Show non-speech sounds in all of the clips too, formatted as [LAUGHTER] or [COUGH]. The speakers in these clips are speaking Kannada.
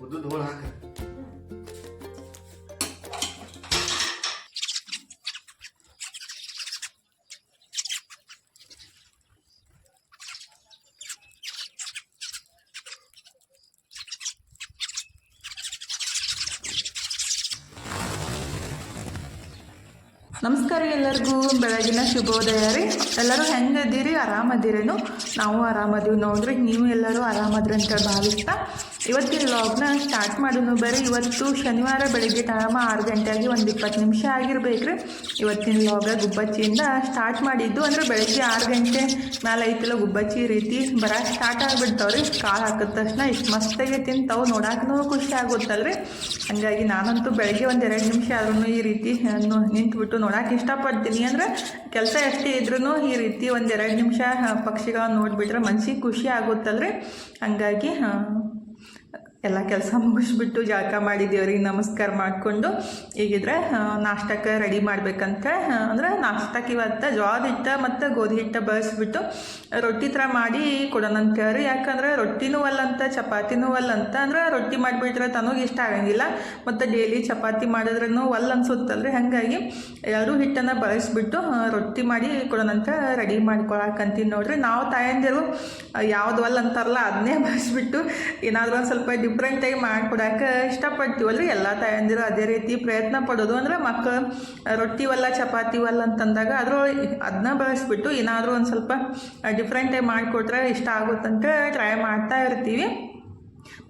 ಉದ್ದುದ್ ಹೋಳು ಹಾಕ ನಮಸ್ಕಾರ ಎಲ್ಲರಿಗೂ. ಬೆಳಗಿನ ಶುಭೋದಯ ರೀ. ಎಲ್ಲರೂ ಹೆಂಗದೀರಿ ಆರಾಮದಿರೇನು ನಾವು ಆರಾಮದೀವಿ. ನೋಡ್ರಿ ನೀವು ಎಲ್ಲರೂ ಆರಾಮದ್ರಿ ಅಂತ ಭಾವಿಸ್ತಾ ಇವತ್ತಿನ ಲಾಗ್ನ ಸ್ಟಾರ್ಟ್ ಮಾಡೋನು ಬೇರೆ. ಇವತ್ತು ಶನಿವಾರ ಬೆಳಿಗ್ಗೆ ಟೈಮ್ ಆರು ಗಂಟೆಗೆ ಒಂದು ಇಪ್ಪತ್ತು ನಿಮಿಷ ಆಗಿರ್ಬೇಕ್ರಿ. ಇವತ್ತಿನ ಲಾಗ ಗುಬ್ಬಚ್ಚಿಯಿಂದ ಸ್ಟಾರ್ಟ್ ಮಾಡಿದ್ದು ಅಂದ್ರೆ ಬೆಳಗ್ಗೆ ಆರು ಗಂಟೆ ಮೇಲೆ ಐತಿಲ್ಲ ಗುಬ್ಬಚ್ಚಿ ರೀತಿ ಬರ ಸ್ಟಾರ್ಟ್ ಆಗಿಬಿಡ್ತಾವ್ರಿ. ಕಾಳು ಹಾಕಿದ ತಕ್ಷಣ ಇಷ್ಟು ಮಸ್ತಾಗಿ ತಿಂತಾವು. ನೋಡಕ್ಕೂ ಖುಷಿ ಆಗುತ್ತಲ್ರಿ. ಹಂಗಾಗಿ ನಾನಂತೂ ಬೆಳಗ್ಗೆ ಒಂದು ಎರಡು ನಿಮಿಷ ಆದ್ರೂ ಈ ರೀತಿ ನಿಂತ್ಬಿಟ್ಟು ನೋಡಕ್ಕೆ ಇಷ್ಟಪಡ್ತೀನಿ. ಅಂದ್ರೆ ಕೆಲಸ ಎಷ್ಟೇ ಇದ್ರೂ ಈ ರೀತಿ ಒಂದು ಎರಡು ನಿಮಿಷ ಪಕ್ಷಿಗಳನ್ನ ನೋಡಿಬಿಟ್ರೆ ಮನ್ಸಿಗೆ ಖುಷಿ ಆಗುತ್ತಲ್ರಿ. ಹಂಗಾಗಿ ಎಲ್ಲ ಕೆಲಸ ಮುಗಿಸ್ಬಿಟ್ಟು ಜಳಕ ಮಾಡಿ ದೇವ್ರಿಗೆ ನಮಸ್ಕಾರ ಮಾಡಿಕೊಂಡು ಈಗಿದ್ರೆ ನಾಷ್ಟಕ್ಕೆ ರೆಡಿ ಮಾಡ್ಬೇಕಂತ ಅಂದ್ರೆ ನಾಷ್ಟಕ್ಕೆ ಇವತ್ತು ಜೋಳದ ಹಿಟ್ಟ ಮತ್ತು ಗೋಧಿ ಹಿಟ್ಟ ಬಳಸ್ಬಿಟ್ಟು ರೊಟ್ಟಿ ಥರ ಮಾಡಿ ಕೊಡೋಣ ಅಂತ ಹೇಳ್ರಿ. ಯಾಕಂದ್ರೆ ರೊಟ್ಟಿನೂ ಅಲ್ಲಂತ ಚಪಾತಿನೂ ಅಲ್ಲಂತ ಅಂದ್ರೆ ರೊಟ್ಟಿ ಮಾಡಿಬಿಟ್ರೆ ತನಗೆ ಇಷ್ಟ ಆಗಂಗಿಲ್ಲ. ಮತ್ತು ಡೈಲಿ ಚಪಾತಿ ಮಾಡಿದ್ರೂ ಅಲ್ಲ ಅನ್ಸುತ್ತಲ್ರಿ. ಹಾಗಾಗಿ ಎಲ್ಲರೂ ಹಿಟ್ಟನ್ನು ಬಳಸ್ಬಿಟ್ಟು ರೊಟ್ಟಿ ಮಾಡಿ ಕೊಡೋಣಂತ ರೆಡಿ ಮಾಡ್ಕೊಳಕಂತೀನಿ ನೋಡ್ರಿ. ನಾವು ತಾಯಂದಿರು ಯಾವ್ದು ಅಲ್ಲ ಅಂತಾರಲ್ಲ ಅದನ್ನೇ [LAUGHS] ಬಳಸ್ಬಿಟ್ಟು ಏನಾದರೂ ಒಂದು ಸ್ವಲ್ಪ ಡಿಫ್ರೆಂಟಾಗಿ ಮಾಡಿಕೊಡಕ್ಕೆ ಇಷ್ಟಪಡ್ತೀವಲ್ರಿ ಎಲ್ಲ ತಾಯಂದಿರು ಅದೇ ರೀತಿ ಪ್ರಯತ್ನ ಪಡೋದು. ಅಂದ್ರೆ ಮಕ್ಕಳು ರೊಟ್ಟಿವಲ್ಲ ಚಪಾತಿವಲ್ಲ ಅಂತಂದಾಗ ಅದ್ರೊಳಗೆ ಅದನ್ನ ಬಳಸ್ಬಿಟ್ಟು ಏನಾದರೂ ಒಂದು ಸ್ವಲ್ಪ ಡಿಫ್ರೆಂಟಾಗಿ ಮಾಡಿಕೊಟ್ರೆ ಇಷ್ಟ ಆಗುತ್ತಂತ ಟ್ರೈ ಮಾಡ್ತಾ ಇರ್ತೀವಿ.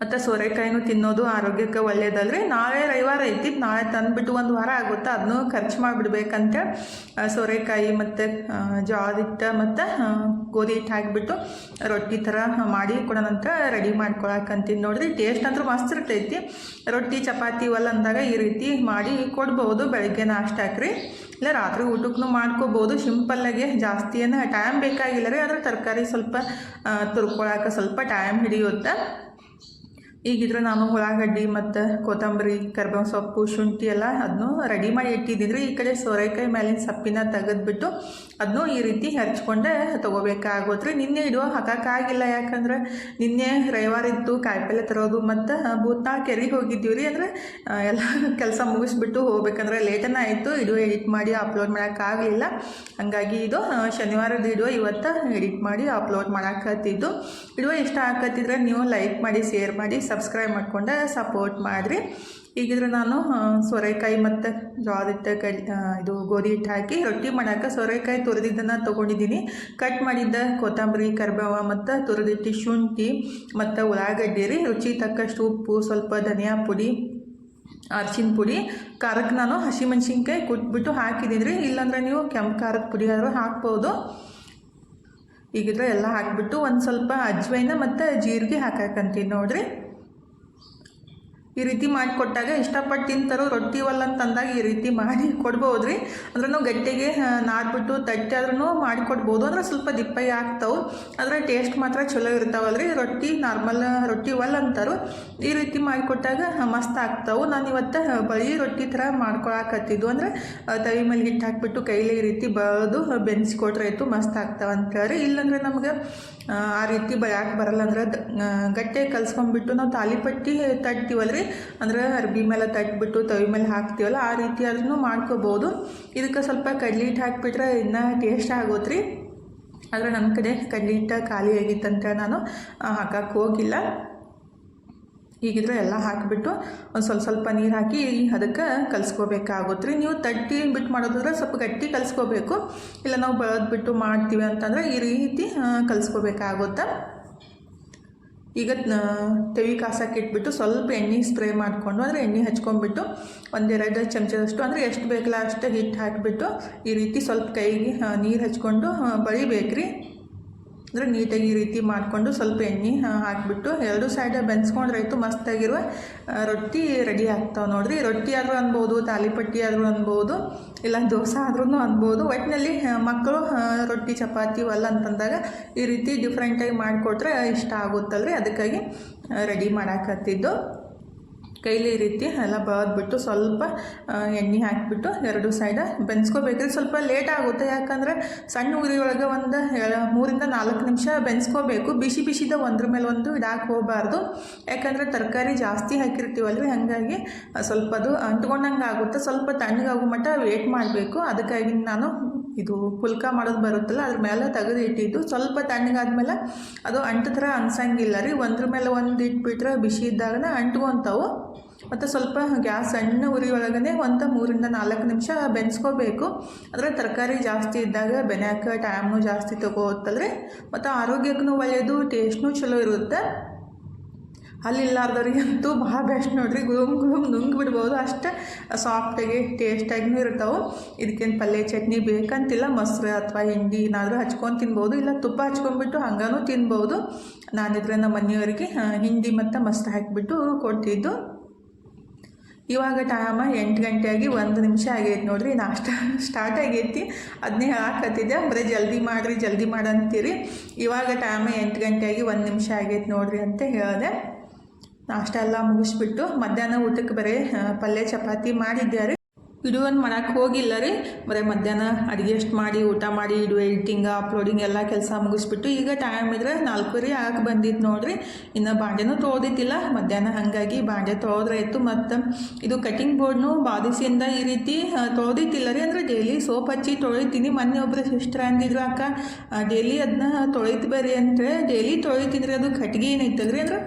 ಮತ್ತು ಸೋರೆಕಾಯಿನೂ ತಿನ್ನೋದು ಆರೋಗ್ಯಕ್ಕೆ ಒಳ್ಳೇದಲ್ರಿ. ನಾಳೆ ರವಿವಾರ ಐತಿ, ನಾಳೆ ತಂದುಬಿಟ್ಟು ಒಂದು ವಾರ ಆಗುತ್ತೆ ಅದನ್ನೂ ಖರ್ಚು ಮಾಡಿಬಿಡ್ಬೇಕಂತ ಸೋರೆಕಾಯಿ ಮತ್ತು ಜೋಳದ ಹಿಟ್ಟು ಮತ್ತು ಗೋಧಿ ಹಿಟ್ಟು ಹಾಕಿಬಿಟ್ಟು ರೊಟ್ಟಿ ಥರ ಮಾಡಿ ಕೊಡೋಣಂತ ರೆಡಿ ಮಾಡ್ಕೊಳಕಂತೀನಿ ನೋಡಿರಿ. ಟೇಸ್ಟ್ ಅಂತೂ ಮಸ್ತ್ ಇರ್ತೈತಿ ರೊಟ್ಟಿ, ಚಪಾತಿ ಇವೆಲ್ಲ ಅಂದಾಗ ಈ ರೀತಿ ಮಾಡಿ ಕೊಡ್ಬೋದು, ಬೆಳಗ್ಗೆ ನಾಷ್ಟ ಹಾಕ್ರಿ. ಇಲ್ಲ ರಾತ್ರಿ ಊಟಕ್ಕೂ ಮಾಡ್ಕೋಬೋದು ಸಿಂಪಲ್ಲಾಗಿ ಜಾಸ್ತಿ ಏನು ಟೈಮ್ ಬೇಕಾಗಿಲ್ಲ ರೀ, ಆದರೆ ತರಕಾರಿ ಸ್ವಲ್ಪ ತುರ್ಕೊಳಕ್ಕೆ ಸ್ವಲ್ಪ ಟೈಮ್ ಹಿಡಿಯುತ್ತೆ. ಈಗಿದ್ರೆ ನಾನು ಉಳ್ಳಾಗಡ್ಡಿ ಮತ್ತು ಕೊತ್ತಂಬರಿ ಕರ್ಬೇವು ಸೊಪ್ಪು, ಶುಂಠಿ ಎಲ್ಲ ಅದನ್ನು ರೆಡಿ ಮಾಡಿ ಇಟ್ಟಿದ್ದಿದ್ರೆ ಈ ಕಡೆ ಸೋರೆಕಾಯಿ ಮೇಲಿನ ಸಪ್ಪಿನ ತೆಗೆದ್ಬಿಟ್ಟು ಅದನ್ನು ಈ ರೀತಿ ಹೆರ್ಚ್ಕೊಂಡೆ ತೊಗೋಬೇಕಾಗೋತ್ರಿ. ನಿನ್ನೆ ಇಡುವ ಹಾಕೋಕ್ಕಾಗಿಲ್ಲ ಯಾಕಂದ್ರೆ ನಿನ್ನೆ ರವಿವಾರ ಇತ್ತು ಕಾಯಿಪಲ್ಲೆ ತರೋದು ಮತ್ತು ಭೂತ್ನಾಳ ಕೆರೆಗೆ ಹೋಗಿದ್ದೀವಿ ರೀ ಅಂದರೆ ಎಲ್ಲ ಕೆಲಸ ಮುಗಿಸ್ಬಿಟ್ಟು ಹೋಗ್ಬೇಕಂದ್ರೆ ಲೇಟನ ಆಯಿತು. ಇಡುವ ಎಡಿಟ್ ಮಾಡಿ ಅಪ್ಲೋಡ್ ಮಾಡೋಕ್ಕಾಗಲಿಲ್ಲ ಹಾಗಾಗಿ ಇದು ಶನಿವಾರದ ಇಡುವ ಇವತ್ತು ಎಡಿಟ್ ಮಾಡಿ ಅಪ್ಲೋಡ್ ಮಾಡೋಕತ್ತಿದ್ದು. ಇಡುವ ಇಷ್ಟ ಆಗತ್ತಿದ್ರೆ ನೀವು ಲೈಕ್ ಮಾಡಿ ಶೇರ್ ಮಾಡಿ ಸಬ್ಸ್ಕ್ರೈಬ್ ಮಾಡಿಕೊಂಡೆ ಸಪೋರ್ಟ್ ಮಾಡಿರಿ. ಈಗಿದ್ರೆ ನಾನು ಸೊರೆಕಾಯಿ ಮತ್ತು ಜೋಳದ ಕಡ್ ಇದು ಗೋಧಿ ಹಿಟ್ಟು ಹಾಕಿ ರೊಟ್ಟಿ ಮಾಡೋಕೆ ಸೋರೆಕಾಯಿ ತುರಿದಿದ್ದನ್ನು ತೊಗೊಂಡಿದ್ದೀನಿ. ಕಟ್ ಮಾಡಿದ್ದ ಕೊತ್ತಂಬರಿ, ಕರ್ಬೇವ ಮತ್ತು ತುರಿದಿಟ್ಟು ಶುಂಠಿ ಮತ್ತು ಉಳ್ಳಾಗಡ್ಡೆ ರೀ. ರುಚಿ ತಕ್ಕಷ್ಟು ಉಪ್ಪು, ಸ್ವಲ್ಪ ಧನಿಯಾ ಪುಡಿ, ಅರ್ಶಿನ ಪುಡಿ, ಖಾರಕ್ಕೆ ನಾನು ಹಸಿಮೆಣ್ಸಿನ್ಕಾಯಿ ಕುಟ್ಬಿಟ್ಟು ಹಾಕಿದ್ದೀನಿ ರೀ. ಇಲ್ಲಾಂದ್ರೆ ನೀವು ಕೆಂಪು ಖಾರದ ಪುಡಿ ಆದರೂ ಹಾಕ್ಬೋದು. ಈಗಿದ್ರೆ ಎಲ್ಲ ಹಾಕಿಬಿಟ್ಟು ಒಂದು ಸ್ವಲ್ಪ ಅಜ್ವೈನ ಮತ್ತು ಜೀರಿಗೆ ಹಾಕಕ್ಕಂತೀನಿ ನೋಡ್ರಿ. ಈ ರೀತಿ ಮಾಡಿಕೊಟ್ಟಾಗ ಇಷ್ಟಪಟ್ಟು ತಿಂತಾರೋ ರೊಟ್ಟಿ ಒಲ್ಲ ಅಂತಂದಾಗ ಈ ರೀತಿ ಮಾಡಿ [LAUGHS] ಕೊಡ್ಬೋದು ರೀ ಅಂದ್ರೆ ನಾವು ಗಟ್ಟಿಗೆ ನಾದ್ಬಿಟ್ಟು ತಟ್ಟಿ ಆದ್ರೂ ಮಾಡಿಕೊಡ್ಬೋದು ಅಂದ್ರೆ ಸ್ವಲ್ಪ ದಿಪ್ಪಾಯಿ ಆಗ್ತಾವೆ. ಆದರೆ ಟೇಸ್ಟ್ ಮಾತ್ರ ಚಲೋ ಇರ್ತಾವಲ್ಲ ರೀ ರೊಟ್ಟಿ ನಾರ್ಮಲ್ ರೊಟ್ಟಿ ಒಲ್ಲ ಅಂತಾರೋ. ಈ ರೀತಿ ಮಾಡಿಕೊಟ್ಟಾಗ ಮಸ್ತ್ ಆಗ್ತಾವೆ. ನಾನು ಇವತ್ತು ಬಳಿ ರೊಟ್ಟಿ ಥರ ಮಾಡ್ಕೊಳಕತ್ತಿದ್ದು. ಅಂದರೆ ತವಿ ಮೇಲೆ ಹಿಟ್ಟು ಹಾಕ್ಬಿಟ್ಟು ಕೈಲಿ ಈ ರೀತಿ ಬಳ್ದು ಬೆನ್ಸಿಕೊಟ್ರಾಯ್ತು ಮಸ್ತ್ ಆಗ್ತಾವೆ ಅಂತ ಹೇಳಿ ಇಲ್ಲಾಂದ್ರೆ ನಮ್ಗೆ ಆ, ರೀತಿ ಬಳ್ಯಾಕೆ ಬರಲ್ಲ ಅಂದ್ರೆ ಗಟ್ಟೆ ಕಲ್ಸ್ಕೊಂಡ್ಬಿಟ್ಟು ನಾವು ತಾಲಿಪಟ್ಟಿ ತಟ್ತೀವಲ್ಲ ರೀ ಅಂದ್ರೆ ಅರ್ಬಿ ಮೇಲೆ ತಟ್ಬಿಟ್ಟು ತವಿ ಮೇಲೆ ಹಾಕ್ತೀವಲ್ಲ, ಆ ರೀತಿ ಅದನ್ನು ಮಾಡ್ಕೋಬೋದು. ಇದಕ್ಕೆ ಸ್ವಲ್ಪ ಕಡ್ಲಿ ಹಿಟ್ಟು ಹಾಕಿಬಿಟ್ರೆ ಇನ್ನೂ ಟೇಸ್ಟ್ ಆಗೋತ್ರಿ. ಆದರೆ ನಮ್ಮ ಕಡೆ ಕಡ್ಲಿ ಹಿಟ್ಟು ಖಾಲಿ ಆಗಿತ್ತಂತ ನಾನು ಹಾಕಕ್ಕೆ ಹೋಗಿಲ್ಲ. ಈಗಿದ್ರೆ ಎಲ್ಲ ಹಾಕಿಬಿಟ್ಟು ಒಂದು ಸ್ವಲ್ಪ ಸ್ವಲ್ಪ ನೀರು ಹಾಕಿ ಅದಕ್ಕೆ ಕಲಿಸ್ಕೋಬೇಕಾಗುತ್ತೆ ರೀ ನೀವು ತಟ್ಟಿ ಬಿಟ್ಟು ಮಾಡೋದಾದ್ರೆ ಸ್ವಲ್ಪ ಗಟ್ಟಿ ಕಲಿಸ್ಕೋಬೇಕು. ಇಲ್ಲ ನಾವು ಬೆಳೆದ್ಬಿಟ್ಟು ಮಾಡ್ತೀವಿ ಅಂತಂದರೆ ಈ ರೀತಿ ಕಲಿಸ್ಕೋಬೇಕಾಗುತ್ತೆ. ಈಗ ತೆವಿ ಕಾಸಕ್ಕೆ ಇಟ್ಬಿಟ್ಟು ಸ್ವಲ್ಪ ಎಣ್ಣೆ ಸ್ಪ್ರೇ ಮಾಡಿಕೊಂಡು ಅಂದರೆ ಎಣ್ಣೆ ಹಚ್ಕೊಂಡ್ಬಿಟ್ಟು ಒಂದೆರಡು ಚಮಚದಷ್ಟು, ಅಂದರೆ ಎಷ್ಟು ಬೇಕಲ್ಲ ಅಷ್ಟೇ ಹಿಟ್ಟು ಹಾಕಿಬಿಟ್ಟು ಈ ರೀತಿ ಸ್ವಲ್ಪ ಕೈಗೆ ನೀರು ಹಚ್ಕೊಂಡು ಬಳಿಬೇಕ್ರಿ. ಅಂದರೆ ನೀಟಾಗಿ ಈ ರೀತಿ ಮಾಡಿಕೊಂಡು ಸ್ವಲ್ಪ ಎಣ್ಣೆ ಹಾಕಿಬಿಟ್ಟು ಎರಡು ಸೈಡ್ ಬೆನ್ಸ್ಕೊಂಡ್ರಾಯ್ತು ಮಸ್ತಾಗಿರುವ ರೊಟ್ಟಿ ರೆಡಿ ಆಗ್ತಾವೆ ನೋಡಿರಿ. ರೊಟ್ಟಿ ಆದರೂ ಅನ್ಬೋದು ತಾಲಿಪಟ್ಟಿ ಆದರೂ ಅನ್ಬೋದು, ಇಲ್ಲ ದೋಸೆ ಆದ್ರೂ ಅನ್ಬೋದು. ಒಟ್ಟಿನಲ್ಲಿ ಮಕ್ಕಳು ರೊಟ್ಟಿ, ಚಪಾತಿ ಅಲ್ಲ ಅಂತಂದಾಗ ಈ ರೀತಿ ಡಿಫ್ರೆಂಟಾಗಿ ಮಾಡಿಕೊಟ್ರೆ ಇಷ್ಟ ಆಗುತ್ತಲ್ರಿ. ಅದಕ್ಕಾಗಿ ರೆಡಿ ಮಾಡಾಕತ್ತಿದ್ದು. ಕೈಲಿ ರೀತಿ ಎಲ್ಲ ಬರೆದ್ಬಿಟ್ಟು ಸ್ವಲ್ಪ ಎಣ್ಣೆ ಹಾಕಿಬಿಟ್ಟು ಎರಡು ಸೈಡ ಬೆನ್ಸ್ಕೋಬೇಕ್ರಿ ಸ್ವಲ್ಪ ಲೇಟ್ ಆಗುತ್ತೆ. ಯಾಕಂದರೆ ಸಣ್ಣ ಉರಿಯೊಳಗೆ ಒಂದು ಮೂರಿಂದ ನಾಲ್ಕು ನಿಮಿಷ ಬೆನ್ಸ್ಕೋಬೇಕು. ಬಿಸಿ ಬಿಸಿದ ಒಂದ್ರ ಮೇಲೆ ಒಂದು ಇಡಾಕೆ ಹೋಗಬಾರ್ದು. ಯಾಕಂದರೆ ತರಕಾರಿ ಜಾಸ್ತಿ ಹಾಕಿರ್ತೀವಲ್ರಿ ಹಾಗಾಗಿ ಸ್ವಲ್ಪ ಅದು ಅಂಟ್ಕೊಂಡಂಗೆ ಆಗುತ್ತೆ ಸ್ವಲ್ಪ ತಣ್ಣಗಾಗೋ ಮಟ್ಟ ವೇಟ್ ಮಾಡಬೇಕು. ಅದಕ್ಕಾಗಿ ನಾನು ಇದು ಪುಲ್ಕ ಮಾಡೋದು ಬರುತ್ತಲ್ಲ, ಅದ್ರ ಮೇಲೆ ತೆಗೆದು ಇಟ್ಟಿದ್ದು. ಸ್ವಲ್ಪ ತಣ್ಣಗಾದ್ಮೇಲೆ ಅದು ಅಂಟು ಥರ ಅನ್ಸಂಗಿಲ್ಲ ರೀ. ಒಂದ್ರ ಮೇಲೆ ಒಂದು ಇಟ್ಬಿಟ್ರೆ ಬಿಸಿ ಇದ್ದಾಗನ ಅಂಟ್ಕೊತಾವು. ಮತ್ತು ಸ್ವಲ್ಪ ಗ್ಯಾಸ್ ಸಣ್ಣ ಉರಿ ಒಳಗೇ ಒಂದು ಮೂರಿಂದ ನಾಲ್ಕು ನಿಮಿಷ ಬೆನ್ಸ್ಕೋಬೇಕು. ಅಂದರೆ ತರಕಾರಿ ಜಾಸ್ತಿ ಇದ್ದಾಗ ಬೆನ್ಯಾಕ ಟೈಮ್ನು ಜಾಸ್ತಿ ತಗೋತ್ತಲ್ರಿ. ಮತ್ತು ಆರೋಗ್ಯಕ್ಕೂ ಒಳ್ಳೆಯದು ಟೇಸ್ಟ್ನೂ ಚಲೋ ಇರುತ್ತೆ. ಅಲ್ಲಿಲ್ಲಾರ್ದವ್ರಿಗಂತೂ ಭಾಳ ಬೆಸ್ಟ್ ನೋಡ್ರಿ. ಗುಳುಮ್ ಗುಳುಮ್ ನುಂಗ್ ಬಿಡ್ಬೋದು ಅಷ್ಟು ಸಾಫ್ಟಾಗಿ ಟೇಸ್ಟಾಗಿನೂ ಇರ್ತಾವೆ ಇದಕ್ಕೇನು ಪಲ್ಯ, ಚಟ್ನಿ ಬೇಕಂತಿಲ್ಲ. ಮೊಸರು ಅಥವಾ ಹಿಂಡಿ ಏನಾದರೂ ಹಚ್ಕೊಂಡು ತಿನ್ಬೋದು. ಇಲ್ಲ ತುಪ್ಪ ಹಚ್ಕೊಂಡ್ಬಿಟ್ಟು ಹಂಗಾನೂ ತಿನ್ಬೋದು. ನಾನಿದ್ರೆ ನಮ್ಮ ಮನೆಯವರಿಗೆ ಹಿಂಡಿ ಮತ್ತು ಮೊಸರು ಹಾಕಿಬಿಟ್ಟು ಕೊಡ್ತಿದ್ದು. ಇವಾಗ ಟೈಮ ಎಂಟು ಆಗಿ ಒಂದು ನಿಮಿಷ ಆಗೈತೆ ನೋಡ್ರಿ. ನಾಷ್ಟ ಸ್ಟಾರ್ಟ್ ಆಗೈತಿ. ಅದನ್ನೇ ಹೇಳಾಕತ್ತಿದ್ದೆ ಬರೀ ಜಲ್ದಿ ಮಾಡಿರಿ, ಜಲ್ದಿ ಮಾಡಂತೀರಿ. ಇವಾಗ ಟೈಮ ಎಂಟು ಆಗಿ ಒಂದು ನಿಮಿಷ ಆಗೈತೆ ನೋಡ್ರಿ ಅಂತ ಹೇಳಿದೆ. ನಾಷ್ಟ ಎಲ್ಲ ಮುಗಿಸ್ಬಿಟ್ಟು ಮಧ್ಯಾಹ್ನ ಊಟಕ್ಕೆ ಬರೀ ಪಲ್ಯ, ಚಪಾತಿ ಮಾಡಿದ್ದೆ ರೀ ವಿಡಿಯೋನ ಮಾಡಕ್ಕೆ ಹೋಗಿಲ್ಲ ರೀ. ಬರೀ ಮಧ್ಯಾಹ್ನ ಅಡುಗೆ ಎಷ್ಟು ಮಾಡಿ, ಊಟ ಮಾಡಿ, ಇಡು ಎಡಿಟಿಂಗ್ ಅಪ್ಲೋಡಿಂಗ್ ಎಲ್ಲ ಕೆಲಸ ಮುಗಿಸ್ಬಿಟ್ಟು ಈಗ ಟೈಮ್ ಇದ್ರೆ ನಾಲ್ಕೂವರೆ ಆಗಕ್ಕೆ ಬಂದಿದ್ದು ನೋಡ್ರಿ. ಇನ್ನು ಬಾಂಡೆನೂ ತೊಳೆದಿದ್ದಿಲ್ಲ. ಮಧ್ಯಾಹ್ನ ಹಾಗಾಗಿ ಬಾಂಡೆ ತೊಳೆದ್ರೆ ಇತ್ತು ಮತ್ತು ಇದು ಕಟಿಂಗ್ ಬೋರ್ಡ್ನು ಬಾದಿಸಿಂದ ಈ ರೀತಿ ತೊಳೆದಿತ್ತಿಲ್ಲ ರೀ. ಅಂದರೆ ಡೈಲಿ ಸೋಪ್ ಹಚ್ಚಿ ತೊಳಿತೀನಿ. ಮೊನ್ನೆ ಒಬ್ಬರು ಸಿಸ್ಟರ್ ಅಂದಿದ್ರು, ಅಕ್ಕ ಡೈಲಿ ಅದನ್ನ ತೊಳಿತು ಬರ್ರಿ. ಅಂದರೆ ಡೈಲಿ ತೊಳಿತಿದ್ರೆ ಅದು ಕಟ್ಗೆ ಏನೈತಲ್ರಿ ಅಂದ್ರೆ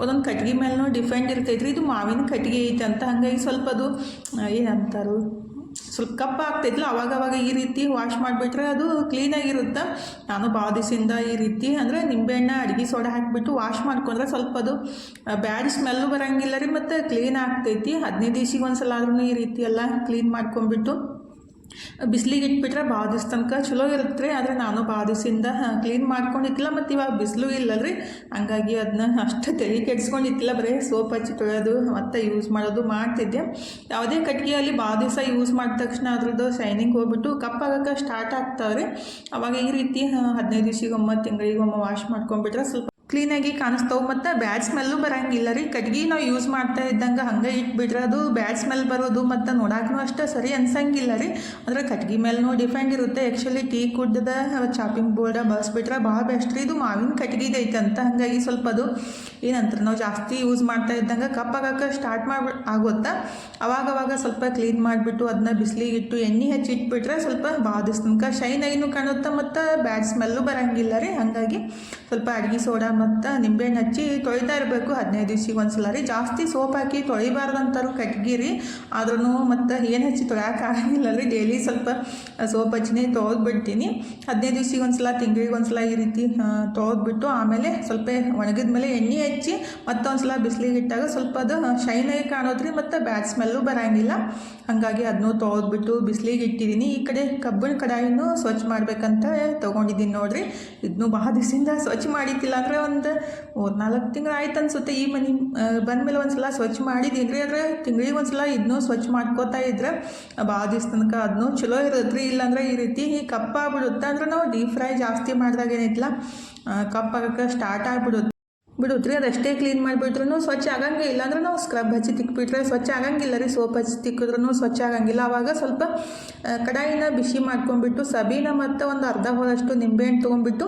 ಒಂದೊಂದು ಕಟ್ಗೆ ಮೇಲೂ ಡಿಫೆಂಡ್ ಇರ್ತೈತ್ರಿ. ಇದು ಮಾವಿನ ಕಟ್ಗೆ ಐತೆ ಅಂತ ಹಾಗಾಗಿ ಸ್ವಲ್ಪ ಅದು ಏನಂತಾರು, ಸ್ವಲ್ಪ ಕಪ್ಪು ಆಗ್ತೈತಿಲ್ಲ ಅವಾಗ ಅವಾಗ ಈ ರೀತಿ ವಾಶ್ ಮಾಡಿಬಿಟ್ರೆ ಅದು ಕ್ಲೀನಾಗಿರುತ್ತೆ ನಾನು ಭಾಳ ದಿವಸದಿಂದ ಈ ರೀತಿ, ಅಂದರೆ ನಿಂಬೆಹಣ್ಣು, ಅಡುಗೆ ಸೋಡಾ ಹಾಕಿಬಿಟ್ಟು ವಾಶ್ ಮಾಡ್ಕೊಂಡ್ರೆ ಸ್ವಲ್ಪ ಅದು ಬ್ಯಾಡ್ ಸ್ಮೆಲ್ಲು ಬರೋಂಗಿಲ್ಲ ರೀ, ಮತ್ತು ಕ್ಲೀನ್ ಆಗ್ತೈತಿ. ಹದಿನೈದು ದಿವ್ಸಿಗೆ ಒಂದು ಸಲ ಆದ್ರೂ ಈ ರೀತಿ ಎಲ್ಲ ಕ್ಲೀನ್ ಮಾಡ್ಕೊಂಡ್ಬಿಟ್ಟು ಬಿಸಿಲಿಗೆ ಇಟ್ಬಿಟ್ರೆ ಭಾಳ ದಿವ್ಸ ತನಕ ಚಲೋ ಇರುತ್ತೆ ರೀ ಆದರೆ ನಾನು ಭಾಳ ದಿವಸದಿಂದ ಕ್ಲೀನ್ ಮಾಡ್ಕೊಂಡಿದ್ದಿಲ್ಲ, ಮತ್ತು ಇವಾಗ ಬಿಸಿಲು ಇಲ್ಲಲ್ರಿ? ಹಂಗಾಗಿ ಅದನ್ನ ಅಷ್ಟು ತಲೆ ಕೆಡ್ಸ್ಕೊಂಡಿತ್ತಿಲ್ಲ ಬರೀ ಸೋಪ್ ಹಚ್ಚಿ ತೊಳೆಯೋದು, ಮತ್ತು ಯೂಸ್ ಮಾಡೋದು ಮಾಡ್ತಿದ್ದೆ. ಯಾವುದೇ ಕಟ್ಟಿಗೆಯಲ್ಲಿ ಭಾಳ ದಿವಸ ಯೂಸ್ ಮಾಡಿದ ತಕ್ಷಣ ಅದ್ರದ್ದು ಶೈನಿಂಗ್ ಹೋಗ್ಬಿಟ್ಟು ಕಪ್ಪಾಗಕ್ಕೆ ಸ್ಟಾರ್ಟ್ ಆಗ್ತಾವೆ ರೀ ಅವಾಗ ಈ ರೀತಿ ಹದಿನೈದು ದಿವ್ಸಿಗೊಮ್ಮೆ, ತಿಂಗಳಿಗೊಮ್ಮೆ ವಾಶ್ ಮಾಡ್ಕೊಂಡ್ಬಿಟ್ರೆ ಸ್ವಲ್ಪ ಕ್ಲೀನಾಗಿ ಕಾಣಿಸ್ತಾವೆ ಮತ್ತು ಬ್ಯಾಡ್ ಸ್ಮೆಲ್ಲು ಬರೋಂಗಿಲ್ಲ ರೀ. ಕಟ್ಗೆ ನಾವು ಯೂಸ್ ಮಾಡ್ತಾ ಇದ್ದಂಗೆ ಹಂಗೆ ಇಟ್ಬಿಟ್ರೆ ಅದು ಬ್ಯಾಡ್ ಸ್ಮೆಲ್ ಬರೋದು ಮತ್ತು ನೋಡಕ್ಕೂ ಅಷ್ಟೇ ಸರಿ ಅನ್ಸಂಗಿಲ್ಲ ರೀ. ಅಂದರೆ ಕಟ್ಗೆ ಮೇಲೂ ಡಿಫೆಂಡ್ ಇರುತ್ತೆ. ಆ್ಯಕ್ಚುಲಿ ಟೀ ಕುಡ್ದದ ಚಾಪಿಂಗ್ ಬೋರ್ಡ ಬಳಸ್ಬಿಟ್ರೆ ಭಾಳ ಬೆಸ್ಟ್ ರೀ. ಇದು ಮಾವಿನ ಕಟ್ಗೆದು ಐತೆ ಅಂತ ಹಾಗಾಗಿ ಸ್ವಲ್ಪ ಅದು ಏನಂತಾರೆ ನಾವು ಜಾಸ್ತಿ ಯೂಸ್ ಮಾಡ್ತಾ ಇದ್ದಂಗೆ ಕಪ್ಪಾಗಕ್ಕೆ ಸ್ಟಾರ್ಟ್ ಮಾಡಿ ಆಗುತ್ತಾ. ಅವಾಗ ಅವಾಗ ಸ್ವಲ್ಪ ಕ್ಲೀನ್ ಮಾಡಿಬಿಟ್ಟು ಅದನ್ನ ಬಿಸಿಲಿಗೆ ಇಟ್ಟು ಎಣ್ಣೆ ಹಚ್ಚಿ ಇಟ್ಬಿಟ್ರೆ ಸ್ವಲ್ಪ ಭಾಳ ದಿವಸ ಶೈನ್ ಆಗಿನೂ ಕಾಣುತ್ತೆ ಮತ್ತು ಬ್ಯಾಡ್ ಸ್ಮೆಲ್ಲು ಬರೋಂಗಿಲ್ಲ ರೀ. ಹಾಗಾಗಿ ಸ್ವಲ್ಪ ಅಡುಗೆ ಸೋಡಾ ಮತ್ತು ನಿಂಬೆಹಣ್ಣು ಹಚ್ಚಿ ತೊಳಿತಾ ಇರಬೇಕು. ಹದಿನೈದು ದಿವ್ಸಿಗೆ ಒಂದ್ಸಲ ರೀ. ಜಾಸ್ತಿ ಸೋಪ್ ಹಾಕಿ ತೊಳಿಬಾರ್ದಂತಾರು ಕಟ್ಗಿರಿ. ಆದ್ರೂ ಮತ್ತು ಏನು ಹಚ್ಚಿ ತೊಳ್ಯಾಕೆ ಆಗಂಗಿಲ್ಲ ರೀ. ಡೈಲಿ ಸ್ವಲ್ಪ ಸೋಪ್ ಹಚ್ಚಿನಿ ತೊಳೆದ್ಬಿಡ್ತೀನಿ. ಹದಿನೈದು ದಿವ್ಸಿಗೆ ಒಂದ್ಸಲ, ತಿಂಗಳಿಗೆ ಒಂದ್ಸಲ ಈ ರೀತಿ ತೊಳೆದ್ಬಿಟ್ಟು ಆಮೇಲೆ ಸ್ವಲ್ಪ ಒಣಗಿದ ಮೇಲೆ ಎಣ್ಣೆ ಹಚ್ಚಿ ಮತ್ತೊಂದ್ಸಲ ಬಿಸಿಲಿಗೆ ಇಟ್ಟಾಗ ಸ್ವಲ್ಪ ಅದು ಶೈನಾಗಿ ಕಾಣೋದ್ರಿ ಮತ್ತು ಬ್ಯಾಡ್ ಸ್ಮೆಲ್ಲು ಬರೋಂಗಿಲ್ಲ. ಹಾಗಾಗಿ ಅದನ್ನೂ ತೊಳೆದ್ಬಿಟ್ಟು ಬಿಸಿಲಿಗೆ ಇಟ್ಟಿದ್ದೀನಿ ಈ ಕಡೆ ಕಬ್ಬಿನ ಕಡಾಯಿನೂ ಸ್ವಚ್ಛ ಮಾಡ್ಬೇಕಂತ ತೊಗೊಂಡಿದ್ದೀನಿ ನೋಡಿರಿ. ಇದನ್ನು ಬಹಳ ದಿವಸದಿಂದ ಸ್ವಚ್ಛ ಮಾಡಿತ್ತಿಲ್ಲ ಅಂದರೆ ಒಂದು ಮೂರು ನಾಲ್ಕು ತಿಂಗಳು ಆಯ್ತು ಅನ್ಸುತ್ತೆ. ಈ ಮನೆ ಬಂದಮೇಲೆ ಒಂದು ಸಲ ಸ್ವಚ್ಛ ಮಾಡಿದ್ದೀನಿ ರೀ. ಆದರೆ ತಿಂಗಳಿಗೆ ಒಂದ್ಸಲ ಇದನ್ನೂ ಸ್ವಚ್ಛ ಮಾಡ್ಕೋತಾ ಇದ್ರೆ ಭಾಳ ದಿವ್ಸ ತನಕ ಅದನ್ನೂ ಚಲೋ ಇರುತ್ತೆ ರೀ ಇಲ್ಲಾಂದ್ರೆ ಈ ರೀತಿ ಕಪ್ಪಾಗ್ಬಿಡುತ್ತೆ. ಅಂದ್ರೆ ನಾವು ಡೀಪ್ ಫ್ರೈ ಜಾಸ್ತಿ ಮಾಡಿದಾಗ ಏನೈತಿಲ್ಲ ಕಪ್ಪಾಗಕ್ಕೆ ಸ್ಟಾರ್ಟ್ ಆಗಿಬಿಡುತ್ತೆ. ಬಿಡುತ್ರಿ ಅದಷ್ಟೇ ಕ್ಲೀನ್ ಮಾಡಿಬಿಟ್ರು ಸ್ವಚ್ಛ ಆಗಂಗೆ ಇಲ್ಲ ಅಂದ್ರೆ ನಾವು ಸ್ಕ್ರಬ್ ಹಚ್ಚಿ ತಿಕ್ಬಿಟ್ರೆ ಸ್ವಚ್ಛ ಆಗಂಗಿಲ್ಲ ರೀ. ಸೋಪ್ ಹಚ್ಚಿ ತಿಕ್ಕಿದ್ರೂ ಸ್ವಚ್ಛ ಆಗಂಗಿಲ್ಲ. ಆವಾಗ ಸ್ವಲ್ಪ ಕಡಾಯಿನ ಬಿಸಿ ಮಾಡ್ಕೊಂಡ್ಬಿಟ್ಟು, ಸಬೀನ ಮತ್ತು ಒಂದು ಅರ್ಧ ಹೋಳಷ್ಟು ನಿಂಬೆಹಣ್ಣು ತೊಗೊಂಡ್ಬಿಟ್ಟು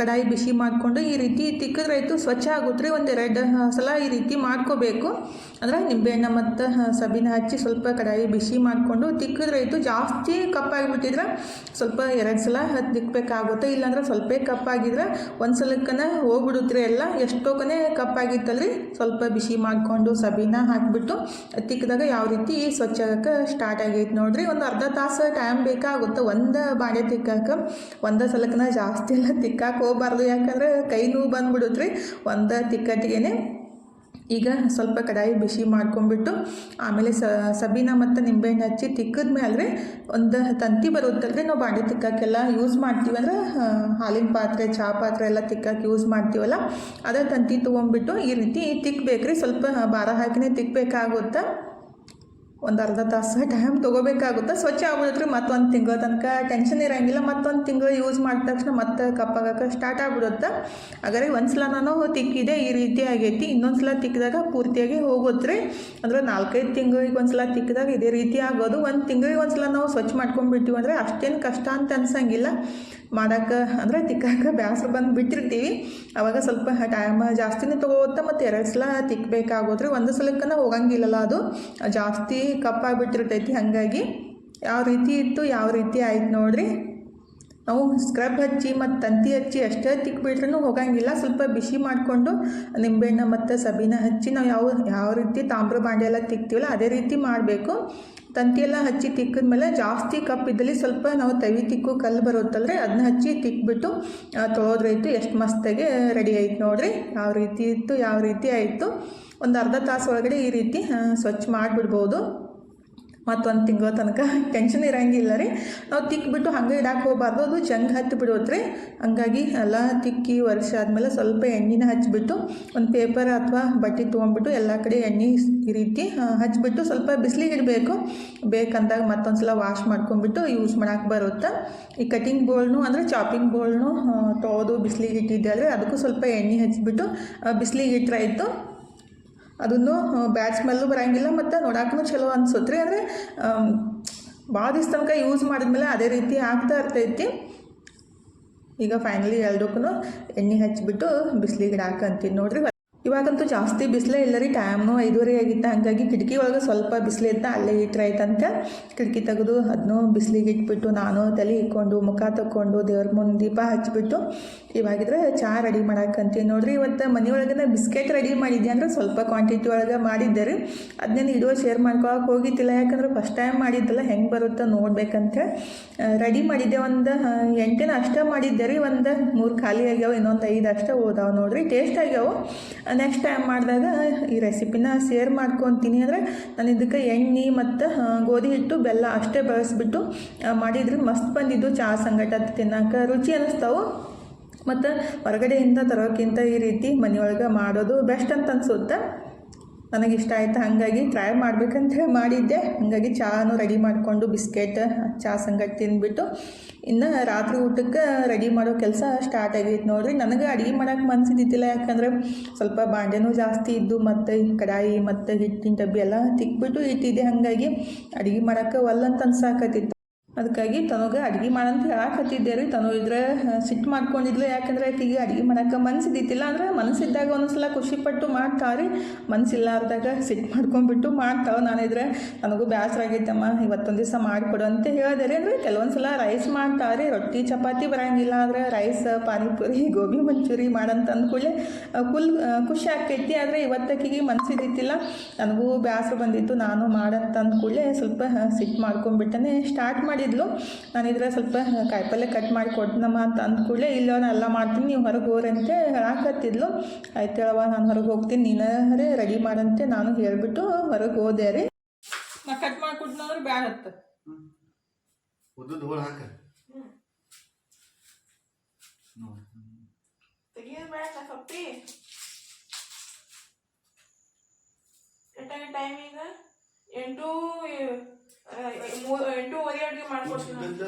ಕಡಾಯಿ ಬಿಸಿ ಮಾಡಿಕೊಂಡು ಈ ರೀತಿ ತಿಕ್ಕಿದ್ರೆ ಆಯಿತು, ಸ್ವಚ್ಛ ಆಗುತ್ತೆ ರೀ. ಒಂದು ಎರಡು ಸಲ ಈ ರೀತಿ ಮಾಡ್ಕೋಬೇಕು. ಅಂದರೆ ನಿಂಬೆಹಣ್ಣು ಮತ್ತು ಸಬೀನ ಹಚ್ಚಿ ಸ್ವಲ್ಪ ಕಡಾಯಿ ಬಿಸಿ ಮಾಡಿಕೊಂಡು ತಿಕ್ಕಿದ್ರೆ ಆಯಿತು, ಜಾಸ್ತಿ ಕಪ್ಪಾಗಿಬಿಟ್ಟಿದ್ರೆ ಸ್ವಲ್ಪ ಎರಡು ಸಲ ತಿಕ್ಬೇಕಾಗುತ್ತೆ. ಇಲ್ಲಾಂದ್ರೆ ಸ್ವಲ್ಪ ಕಪ್ಪಾಗಿದ್ರೆ ಒಂದು ಸಲಕ್ಕನ ಹೋಗ್ಬಿಡುತ್ತೆ ಎಲ್ಲ. ಎಷ್ಟೋಕನೆ ಕಪ್ಪಾಗಿತ್ತಲ್ರಿ. ಸ್ವಲ್ಪ ಬಿಸಿ ಮಾಡಿಕೊಂಡು ಸಬೀನ ಹಾಕಿಬಿಟ್ಟು ತಿಕ್ಕಿದಾಗ ಯಾವ ರೀತಿ ಸ್ವಚ್ಛ ಆಗಕ್ಕೆ ಸ್ಟಾರ್ಟ್ ಆಗೈತೆ ನೋಡಿರಿ. ಒಂದು ಅರ್ಧ ತಾಸು ಟೈಮ್ ಬೇಕಾಗುತ್ತೆ. ಒಂದು ಬಾಣೆ ತಿಕ್ಕಾಕ, ಒಂದು ಸಲಕ್ಕನ ಜಾಸ್ತಿ ಎಲ್ಲ ತಿಕ್ಕಾಕೆ ಹೋಗ್ಬಾರ್ದು. ಯಾಕಂದ್ರೆ ಕೈ ನೋವು ಬಂದ್ಬಿಡುತ್ತೆ ರೀ ಒಂದು ತಿಕ್ಕಟ್ಟಿಗೆನೆ ಈಗ ಸ್ವಲ್ಪ ಕಡಾಯಿ ಬಿಸಿ ಮಾಡ್ಕೊಂಡ್ಬಿಟ್ಟು ಆಮೇಲೆ ಸಬೀನ ಮತ್ತು ನಿಂಬೆಹಣ್ಣು ಹಚ್ಚಿ ತಿಕ್ಕಿದ ಮೇಲೆ ಒಂದು ತಂತಿ ಬರುತ್ತಲ್ರಿ ನಾವು ಬಾಂಡೆ ತಿಕ್ಕಾಕೆಲ್ಲ ಯೂಸ್ ಮಾಡ್ತೀವಿ ಅಂದ್ರೆ ಹಾಲಿನ ಪಾತ್ರೆ, ಚಹಾ ಪಾತ್ರೆ ಎಲ್ಲ ತಿಕ್ಕಕ್ಕೆ ಯೂಸ್ ಮಾಡ್ತೀವಲ್ಲ, ಅದೇ ತಂತಿ ತೊಗೊಂಡ್ಬಿಟ್ಟು ಈ ರೀತಿ ತಿಕ್ಕಬೇಕ್ರಿ ಸ್ವಲ್ಪ ಭಾರ ಹಾಕಿನೇ ತಿಕ್ಬೇಕಾಗುತ್ತೆ? ಒಂದು ಅರ್ಧ ತಾಸು ಟೈಮ್ ತೊಗೋಬೇಕಾಗುತ್ತೆ. ಸ್ವಚ್ಛ ಆಗ್ಬಿಡುತ್ತೆ ಮತ್ತೊಂದು ತಿಂಗಳ ತನಕ ಟೆನ್ಷನ್ ಇರೋಂಗಿಲ್ಲ. ಮತ್ತೊಂದು ತಿಂಗಳು ಯೂಸ್ ಮಾಡಿದ ತಕ್ಷಣ ಮತ್ತೆ ಕಪ್ಪಾಗಕ್ಕೆ ಸ್ಟಾರ್ಟ್ ಆಗ್ಬಿಡುತ್ತೆ. ಹಾಗಾದ್ರೆ ಒಂದು ಸಲ ನಾನು ತಿಕ್ಕಿದೆ. ಈ ರೀತಿ ಆಗೈತಿ. ಇನ್ನೊಂದು ಸಲ ತಿಕ್ಕಿದಾಗ ಪೂರ್ತಿಯಾಗಿ ಹೋಗುತ್ತೆ ಅಂದ್ರೆ ನಾಲ್ಕೈದು ತಿಂಗಳಿಗೆ ಒಂದು ಸಲ ತಿಕ್ಕಿದಾಗ ಇದೇ ರೀತಿ ಆಗೋದು. ಒಂದು ತಿಂಗಳಿಗೆ ಒಂದು ಸಲ ನಾವು ಸ್ವಚ್ಛ ಮಾಡ್ಕೊಂಡ್ಬಿಡ್ತೀವಿ ಅಂದರೆ ಅಷ್ಟೇನು ಕಷ್ಟ ಅಂತ ಅನ್ಸಂಗಿಲ್ಲ. ಮಾಡಕ್ಕೆ ಅಂದರೆ ತಿಕ್ಕಾಕ ಬ್ಯಾಸರ ಬಂದು ಬಿಟ್ಟಿರ್ತೀವಿ. ಅವಾಗ ಸ್ವಲ್ಪ ಟೈಮ್ ಜಾಸ್ತಿನೇ ತೊಗೋತ ಮತ್ತು ಎರಡು ಸಲ ತಿಕ್ಕಬೇಕಾಗೋದ್ರೆ ಒಂದು ಸಲಕ್ಕನ ಹೋಗಂಗಿಲ್ಲಲ್ಲ ಅದು. ಜಾಸ್ತಿ ಕಪ್ಪಾಗಿಬಿಟ್ಟಿರ್ತೈತಿ ಹಾಗಾಗಿ ಯಾವ ರೀತಿ ಇತ್ತು, ಯಾವ ರೀತಿ ಆಯ್ತು ನೋಡಿರಿ. ನಾವು ಸ್ಕ್ರಬ್ ಹಚ್ಚಿ ಮತ್ತು ತಂತಿ ಹಚ್ಚಿ ಅಷ್ಟೇ ತಿಕ್ಬಿಟ್ರೂ ಹೋಗಂಗಿಲ್ಲ. ಸ್ವಲ್ಪ ಬಿಸಿ ಮಾಡಿಕೊಂಡು ನಿಂಬೆಹಣ್ಣು ಮತ್ತು ಸಬೀನ ಹಚ್ಚಿ ನಾವು ಯಾವ ಯಾವ ರೀತಿ ತಾಮ್ರ ಬಾಂಡೆ ಎಲ್ಲ ತಿಕ್ತೀವಲ್ಲ, ಅದೇ ರೀತಿ ಮಾಡಬೇಕು. ತಂತಿ ಹಚ್ಚಿ ತಿಕ್ಕಿದ ಮೇಲೆ ಜಾಸ್ತಿ ಕಪ್ ಇದ್ದಲ್ಲಿ ಸ್ವಲ್ಪ ನಾವು ತವಿ ತಿಕ್ಕು ಕಲ್ಲು ಬರುತ್ತಲ್ರಿ ಅದನ್ನ ಹಚ್ಚಿ ತಿಕ್ಬಿಟ್ಟು ತೊಳೆದ್ರಾಯ್ತು ಎಷ್ಟು ಮಸ್ತಾಗಿ ರೆಡಿ ಆಯ್ತು ನೋಡಿರಿ, ಯಾವ ರೀತಿ ಇತ್ತು, ಯಾವ ರೀತಿ ಆಯಿತು, ಒಂದು ಅರ್ಧ ತಾಸು ಒಳಗಡೆ ಈ ರೀತಿ ಸ್ವಚ್ಛ ಮಾಡಿಬಿಡ್ಬೋದು. ಮತ್ತೊಂದು ತಿಂಗಳ ತನಕ ಟೆನ್ಷನ್ ಇರಂಗಿಲ್ಲ ರೀ. ನಾವು ತಿಕ್ಬಿಟ್ಟು ಹಂಗೆ ಇಡಕ್ಕೆ ಹೋಗ್ಬಾರ್ದು, ಅದು ಜಂಗ್ ಹತ್ತಿ ಹಂಗಾಗಿ ಎಲ್ಲ ತಿಕ್ಕಿ ವರ್ಷ ಆದಮೇಲೆ ಸ್ವಲ್ಪ ಎಣ್ಣೆನ ಹಚ್ಚಿಬಿಟ್ಟು ಒಂದು ಪೇಪರ್ ಅಥವಾ ಬಟ್ಟೆ ತೊಗೊಂಡ್ಬಿಟ್ಟು ಎಲ್ಲ ಕಡೆ ಎಣ್ಣೆ ಈ ರೀತಿ ಹಚ್ಚಿಬಿಟ್ಟು ಸ್ವಲ್ಪ ಬಿಸಿಲಿಗೆ ಇಡಬೇಕು. ಬೇಕಂದಾಗ ಮತ್ತೊಂದು ಸಲ ವಾಶ್ ಮಾಡ್ಕೊಂಡ್ಬಿಟ್ಟು ಯೂಸ್ ಮಾಡೋಕೆ ಬರುತ್ತೆ. ಈ ಕಟಿಂಗ್ ಬೋಲ್ನು ಅಂದರೆ ಚಾಪಿಂಗ್ ಬೋಲ್ನು ತೊಳೆದು ಬಿಸಿಲಿಗೆ ಇಟ್ಟಿದ್ದೆ ಅದಕ್ಕೂ ಸ್ವಲ್ಪ ಎಣ್ಣೆ ಹಚ್ಚಿಬಿಟ್ಟು ಬಿಸಿಲಿಗೆ ಇಟ್ಟರಾಯ್ತು ಅದನ್ನು ಬ್ಯಾಡ್ ಸ್ಮೆಲ್ಲು ಬರೋಂಗಿಲ್ಲ ಮತ್ತು ನೋಡೋಕ್ಕೂ ಚಲೋ ಅನ್ಸುತ್ತೆ ರೀ ಅಂದರೆ ಭಾಳ ದಿವ್ಸ ತನಕ ಯೂಸ್ ಮಾಡಿದ್ಮೇಲೆ ಅದೇ ರೀತಿ ಆಗ್ತಾ ಇರ್ತೈತಿ. ಈಗ ಫೈನಲಿ ಎಲ್ದಕ್ಕೂ ಎಣ್ಣೆ ಹಚ್ಚಿಬಿಟ್ಟು ಬಿಸಿಲಿಗೆ ಹಾಕಂತೀನಿ ನೋಡ್ರಿ. ಇವಾಗಂತೂ ಜಾಸ್ತಿ ಬಿಸಿಲೇ ಇಲ್ಲ ರೀ, ಟೈಮ್ನು ಐದುವರೆ ಆಗಿತ್ತು. ಹಾಗಾಗಿ ಕಿಟಕಿ ಒಳಗೆ ಸ್ವಲ್ಪ ಬಿಸಿಲು ಇತ್ತು, ಅಲ್ಲೇ ಇಟ್ಟರೆ ಅಂತ ಕಿಟಕಿ ತೆಗೆದು ಅದನ್ನು ಬಿಸಿಲಿಗೆ ಇಟ್ಬಿಟ್ಟು ನಾನು ತಲೆ ಇಕ್ಕೊಂಡು ಮುಖ ತಕ್ಕೊಂಡು ದೇವ್ರ ಮುಂದೆ ದೀಪ ಹಚ್ಚಿಬಿಟ್ಟು ಇವಾಗಿದ್ರೆ ಚಹಾ ರೆಡಿ ಮಾಡಕ್ಕಂತೀನಿ ನೋಡ್ರಿ, ಇವತ್ತು ಮನೆಯೊಳಗೆ ಬಿಸ್ಕೆಟ್ ರೆಡಿ ಮಾಡಿದ್ದೆ ಅಂದ್ರೆ ಸ್ವಲ್ಪ ಕ್ವಾಂಟಿಟಿ ಒಳಗೆ ಮಾಡಿದ್ದೆ ರೀ. ಅದನ್ನೇನು ಇಡುವ ಶೇರ್ ಮಾಡ್ಕೊಳಕ್ಕೆ ಹೋಗಿದ್ದಿಲ್ಲ, ಯಾಕಂದ್ರೆ ಫಸ್ಟ್ ಟೈಮ್ ಮಾಡಿದ್ದಲ್ಲ ಹೆಂಗೆ ಬರುತ್ತೆ ನೋಡ್ಬೇಕಂತ. ರೆಡಿ ಮಾಡಿದ್ದೆ ಒಂದು ಎಂಟಿನ ಅಷ್ಟೇ ಮಾಡಿದ್ದೆ ರೀ. ಒಂದು ಮೂರು ಖಾಲಿ ಆಗ್ಯಾವ, ಇನ್ನೊಂದು ಐದು ಅಷ್ಟೇ ಹೋದಾವ ನೋಡ್ರಿ. ಟೇಸ್ಟ್ ಆಗ್ಯಾವ. ನೆಕ್ಸ್ಟ್ ಟೈಮ್ ಮಾಡಿದಾಗ ಈ ರೆಸಿಪಿನ ಶೇರ್ ಮಾಡ್ಕೊತೀನಿ. ಅಂದರೆ ನಾನು ಇದಕ್ಕೆ ಎಣ್ಣೆ ಮತ್ತು ಗೋಧಿ ಹಿಟ್ಟು, ಬೆಲ್ಲ ಅಷ್ಟೇ ಬಳಸಿಬಿಟ್ಟು ಮಾಡಿದ್ರೆ ಮಸ್ತ್ ಬಂದಿದ್ದು. ಚಹಾ ಸಂಗಟ ತಿನ್ನಕ್ಕೆ ರುಚಿ ಅನ್ನಿಸ್ತಾವು ಮತ್ತು ಹೊರಗಡೆಯಿಂದ ತರೋಕ್ಕಿಂತ ಈ ರೀತಿ ಮನೆಯೊಳಗೆ ಮಾಡೋದು ಬೆಸ್ಟ್ ಅಂತ ಅನ್ಸುತ್ತೆ. ನನಗೆ ಇಷ್ಟ ಆಯ್ತು, ಹಾಗಾಗಿ ಟ್ರೈ ಮಾಡಬೇಕಂತ ಮಾಡಿದ್ದೆ. ಹಾಗಾಗಿ ಚಹಾನು ರೆಡಿ ಮಾಡಿಕೊಂಡು ಬಿಸ್ಕೆಟ್ ಚಹಾ ಸಂಗಟ್ ತಿಂದ್ಬಿಟ್ಟು ಇನ್ನು ರಾತ್ರಿ ಊಟಕ್ಕೆ ರೆಡಿ ಮಾಡೋ ಕೆಲಸ ಸ್ಟಾರ್ಟ್ ಆಗೈತೆ ನೋಡ್ರಿ. ನನಗೆ ಅಡುಗೆ ಮಾಡೋಕ್ಕೆ ಮನ್ಸಿದ್ದಿದ್ದಿಲ್ಲ, ಯಾಕಂದರೆ ಸ್ವಲ್ಪ ಬಾಂಡೆನೂ ಜಾಸ್ತಿ ಇದ್ದು ಮತ್ತು ಕಡಾಯಿ ಮತ್ತು ಹಿಟ್ಟಿನ ಡಬ್ಬಿ ಎಲ್ಲ ತಿಕ್ಬಿಟ್ಟು ಇಟ್ಟಿದ್ದೆ. ಹಾಗಾಗಿ ಅಡುಗೆ ಮಾಡೋಕ್ಕೆ ಒಲ್ಲಂತ ಅನ್ಸಾಕತ್ತಿತ್ತು. ಅದಕ್ಕಾಗಿ ತನಗೆ ಅಡುಗೆ ಮಾಡಂತ ಹೇಳಾಕತ್ತಿದ್ದೆ ರೀ ತನು ಇದ್ರೆ ಸಿಟ್ಟು ಮಾಡ್ಕೊಂಡಿದ್ಲು. ಯಾಕಂದ್ರೆ ಈಗ ಅಡುಗೆ ಮಾಡೋಕೆ ಮನಸ್ಸಿದ್ದಿತ್ತಿಲ್ಲ ಅಂದ್ರೆ ಮನಸ್ಸಿದ್ದಾಗ ಒಂದೊಂದ್ಸಲ ಖುಷಿಪಟ್ಟು ಮಾಡ್ತಾವ್ರಿ ಮನಸ್ಸಿಲ್ಲಾರ್ದಾಗ ಸಿಟ್ಟು ಮಾಡ್ಕೊಂಡ್ಬಿಟ್ಟು ಮಾಡ್ತಾವೆ ನಾನಿದ್ರೆ ನನಗೂ ಬೇಸರ ಆಗೈತಮ್ಮ, ಇವತ್ತೊಂದು ದಿವಸ ಮಾಡಿಕೊಡು ಅಂತ ಹೇಳಿದೆ ರೀ ಅಂದರೆ ಕೆಲವೊಂದು ಸಲ ರೈಸ್ ಮಾಡ್ತಾವ್ರಿ ರೊಟ್ಟಿ, ಚಪಾತಿ ಬರಂಗಿಲ್ಲ. ಆದರೆ ರೈಸ್, ಪಾನಿಪುರಿ, ಗೋಬಿ ಮಂಚೂರಿ ಮಾಡಂತ ಅಂದ್ಕೂಡಲೇ ಫುಲ್ ಖುಷಿ ಆಕೈತಿ ಆದರೆ ಇವತ್ತಕ್ಕಿಗೆ ಮನಸ್ಸಿದ್ದಿತ್ತಿಲ್ಲ ನನಗೂ ಬೇಸರ ಬಂದಿತ್ತು. ನಾನು ಮಾಡಂತ ಅಂದ್ಕೂಡಲೇ ಸ್ವಲ್ಪ ಸಿಟ್ಟು ಮಾಡ್ಕೊಂಡ್ಬಿಟ್ಟನೆ ಸ್ಟಾರ್ಟ್ ಮಾಡಿದ್ಲು. ಇದ್ರೆ ಸ್ವಲ್ಪ ಕಾಯಿಪಲ್ಲೆ ಕಟ್ ಮಾಡಿ ಕೊಡ್ನಮ್ಮ ಅಂತ ಅಂದ್ಕೂಡಲೇ ಇಲ್ಲ ನಾನು ಎಲ್ಲ ಮಾಡ್ತೀನಿ ನೀವು ಹೊರಗೆ ಹೋರಂತೆ ಅಂತ ಹೇಳಾಕತ್ತಿದ್ಲು ಆಯ್ತು ಹೇಳವ್ವ ನಾನು ಹೊರಗೆ ಹೋಗ್ತೀನಿ ನೀನರೇ ರೆಡಿ ಮಾಡಂತೆ ನಾನು ಹೇಳಿಬಿಟ್ಟು ಹೊರಗೆ ಹೋದೆ ರೀ. ನಾ ಕಟ್ ಬ್ಯಾಡ ಹತ್ತ ಟೈಮ್ ಈಗ ಎಂಟು ಆ, ಮೂರು ಎಂಟೂವರೆ ಅಡುಗೆ ಮಾಡ್ಕೊಡ್ತೀನಿ ನಾನು. ಉದ್ದುದ್ದ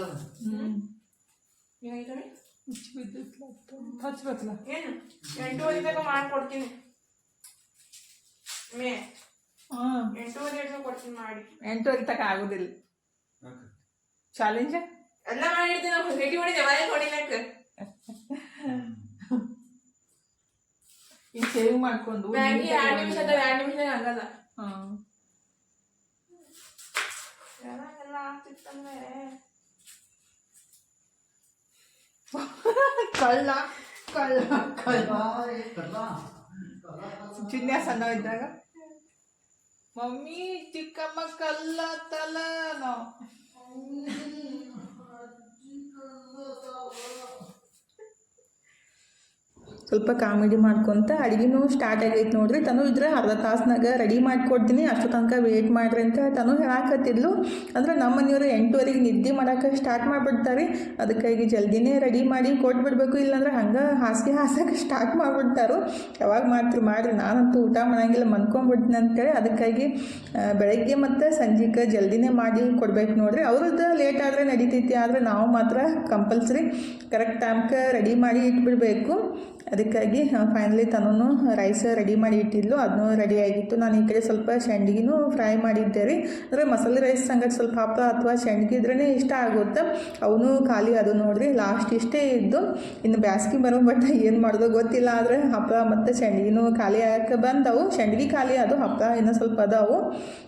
ಏನಾಯ್ತವೆ ಹಚ್ಬೇಕಲ್ಲ ಏನು ಎಂಟೂವರೆ ತನಕ ಮಾಡ್ಕೊಡ್ತೀನಿ ಮೇ ಹಾಂ ಎಂಟೂವರೆ ಅಡುಗೆ ಕೊಡ್ತೀನಿ ಮಾಡಿ ಎಂಟುವರೆ ತಕ ಆಗೋದಿಲ್ಲ ಹಾಕ. ಚಾಲೆಂಜ್ ಎಲ್ಲ ಮಾಡಿರ್ತೀನಿ ನಾವು ರೆಡಿ ಮಾಡಿದ್ದೆ ಮನೆ ಹೊಡಿಲಕ್ಕ ಈಗ ಸೇವ್ ಮಾಡ್ಕೊಂಡು ಮ್ಯಾಗಿ ಎರಡು ನಿಮಿಷ ಅಥವಾ ಎರಡು ನಿಮಿಷ ಆಗಲ್ಲ ಹಾಂ ಆಗ್ತಿತ್ತಂದ್ರೆ ಕಳ್ಳ ಕಳ್ಳ ಕಳ್ಳ ಚಿನ್ಯ ಸಣ್ಣ ಇದ್ದಾಗ ಮಮ್ಮಿ ಚಿಕ್ಕಮ್ಮ ಕಲ್ಲ ತಲ ಸ್ವಲ್ಪ ಕಾಮಿಡಿ ಮಾಡ್ಕೊತ ಅಡುಗೆನೂ ಸ್ಟಾರ್ಟ್ ಆಗೈತೆ ನೋಡ್ರಿ. ತನು ಇದ್ರೆ ಅರ್ಧ ತಾಸ್ನಾಗ ರೆಡಿ ಮಾಡಿಕೊಡ್ತೀನಿ. ಅಷ್ಟು ತನಕ ವೇಟ್ ಮಾಡ್ರಿ ಅಂತ ತನು ಹೇಳಾಕತ್ತಿದ್ಲು. ಅಂದ್ರೆ ನಮ್ಮ ಮನೆಯವರು ಎಂಟುವರೆಗೆ ನಿದ್ದೆ ಮಾಡಕ್ಕೆ ಸ್ಟಾರ್ಟ್ ಮಾಡಿಬಿಡ್ತಾರೆ. ಅದಕ್ಕಾಗಿ ಜಲ್ದಿನೇ ರೆಡಿ ಮಾಡಿ ಕೊಟ್ಬಿಡ್ಬೇಕು. ಇಲ್ಲಾಂದ್ರೆ ಹಂಗೆ ಹಾಸಿಗೆ ಹಾಸಕ್ಕೆ ಸ್ಟಾರ್ಟ್ ಮಾಡಿಬಿಡ್ತಾರೋ. ಯಾವಾಗ ಮಾಡ್ತೀರಿ ಮಾಡ್ರಿ. ನಾನಂತೂ ಊಟ ಮಾಡಂಗಿಲ್ಲ, ಮನ್ಕೊಂಬಿಡ್ತೀನಿ ಅಂತೇಳಿ ಅದಕ್ಕಾಗಿ ಬೆಳಗ್ಗೆ ಮತ್ತು ಸಂಜೆಗೆ ಜಲ್ದಿನೇ ಮಾಡಿ ಕೊಡ್ಬೇಕು ನೋಡ್ರಿ. ಅವ್ರದ್ದು ಲೇಟ್ ಆದರೆ ನಡೀತೈತಿ. ಆದರೆ ನಾವು ಮಾತ್ರ ಕಂಪಲ್ಸರಿ ಕರೆಕ್ಟ್ ಟೈಮ್ಗೆ ರೆಡಿ ಮಾಡಿ ಇಟ್ಬಿಡಬೇಕು. ಅದಕ್ಕಾಗಿ ಫೈನಲಿ ತನೂ ರೈಸ್ ರೆಡಿ ಮಾಡಿ ಇಟ್ಟಿದ್ಲು. ಅದನ್ನೂ ರೆಡಿ ಆಗಿತ್ತು. ನಾನು ಈ ಕಡೆ ಸ್ವಲ್ಪ ಶಂಡ್ಗಿನೂ ಫ್ರೈ ಮಾಡಿದ್ದೆ ರೀ. ಅಂದರೆ ಮಸಾಲೆ ರೈಸ್ ಸಂಗಡ ಸ್ವಲ್ಪ ಹಪ್ಪ ಅಥವಾ ಶಂಡ್ಗಿ ಇದ್ರೇ ಇಷ್ಟ ಆಗುತ್ತೆ. ಅವನು ಖಾಲಿ ಅದು ನೋಡಿರಿ. ಲಾಸ್ಟ್ ಇಷ್ಟೇ ಇದ್ದು. ಇನ್ನು ಬ್ಯಾಸ್ಗೆ ಬರೋ ಬಟ್ ಏನು ಮಾಡೋದು ಗೊತ್ತಿಲ್ಲ. ಆದರೆ ಹಪ್ಪಳ ಮತ್ತು ಶಂಡ್ಗಿನೂ ಖಾಲಿ ಆಗಕ್ಕೆ ಬಂದವು. ಶಂಡ್ಗಿ ಖಾಲಿ ಅದು ಹಪ್ಪಳ ಇನ್ನೂ ಸ್ವಲ್ಪ ಅದಾವು.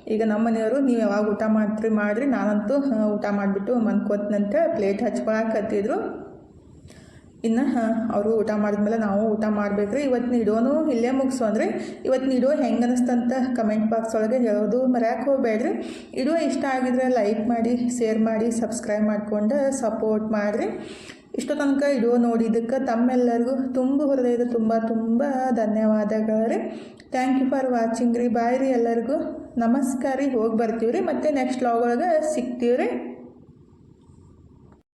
ಈಗ ನಮ್ಮ ಮನೆಯವರು, ನೀವು ಯಾವಾಗ ಊಟ ಮಾಡ್ತೀರಿ ಮಾಡಿರಿ. ನಾನಂತೂ ಊಟ ಮಾಡಿಬಿಟ್ಟು ಮನ್ಕೋತ್ನಂತೆ. ಪ್ಲೇಟ್ ಹಚ್ಕೊಳಕತ್ತಿದ್ರು. ಇನ್ನು ಅವರು ಊಟ ಮಾಡಿದ್ಮೇಲೆ ನಾವು ಊಟ ಮಾಡಬೇಕ್ರಿ. ಇವತ್ತು ನೀಡೋನು ಇಲ್ಲೇ ಮುಗಿಸು ಅಂದರೆ ಇವತ್ತಿನ ನೀಡೋ ಹೆಂಗೆ ಅನಿಸ್ತಂತ ಕಮೆಂಟ್ ಬಾಕ್ಸ್ ಒಳಗೆ ಹೇಳೋದು ಮರ್ಯಾಕೆ ಹೋಗ್ಬೇಡ್ರಿ. ಇಡೋ ಇಷ್ಟ ಆಗಿದ್ರೆ ಲೈಕ್ ಮಾಡಿ ಶೇರ್ ಮಾಡಿ ಸಬ್ಸ್ಕ್ರೈಬ್ ಮಾಡಿಕೊಂಡು ಸಪೋರ್ಟ್ ಮಾಡಿರಿ. ಇಷ್ಟು ತನಕ ಇಡೋ ನೋಡಿದ್ದಕ್ಕೆ ತಮ್ಮೆಲ್ಲರಿಗೂ ತುಂಬ ಹೃದಯದ ತುಂಬ ತುಂಬ ಧನ್ಯವಾದಗಳು ರೀ ಥ್ಯಾಂಕ್ ಯು ಫಾರ್ ವಾಚಿಂಗ್ ರೀ. ಬಾಯ್ ರೀ ಎಲ್ಲರಿಗೂ. ನಮಸ್ಕಾರ ರೀ. ಹೋಗಿ ಬರ್ತೀವಿ ರೀ ಮತ್ತು ನೆಕ್ಸ್ಟ್ ಲಾಗ್ ಒಳಗೆ ಸಿಗ್ತೀವಿ ರೀ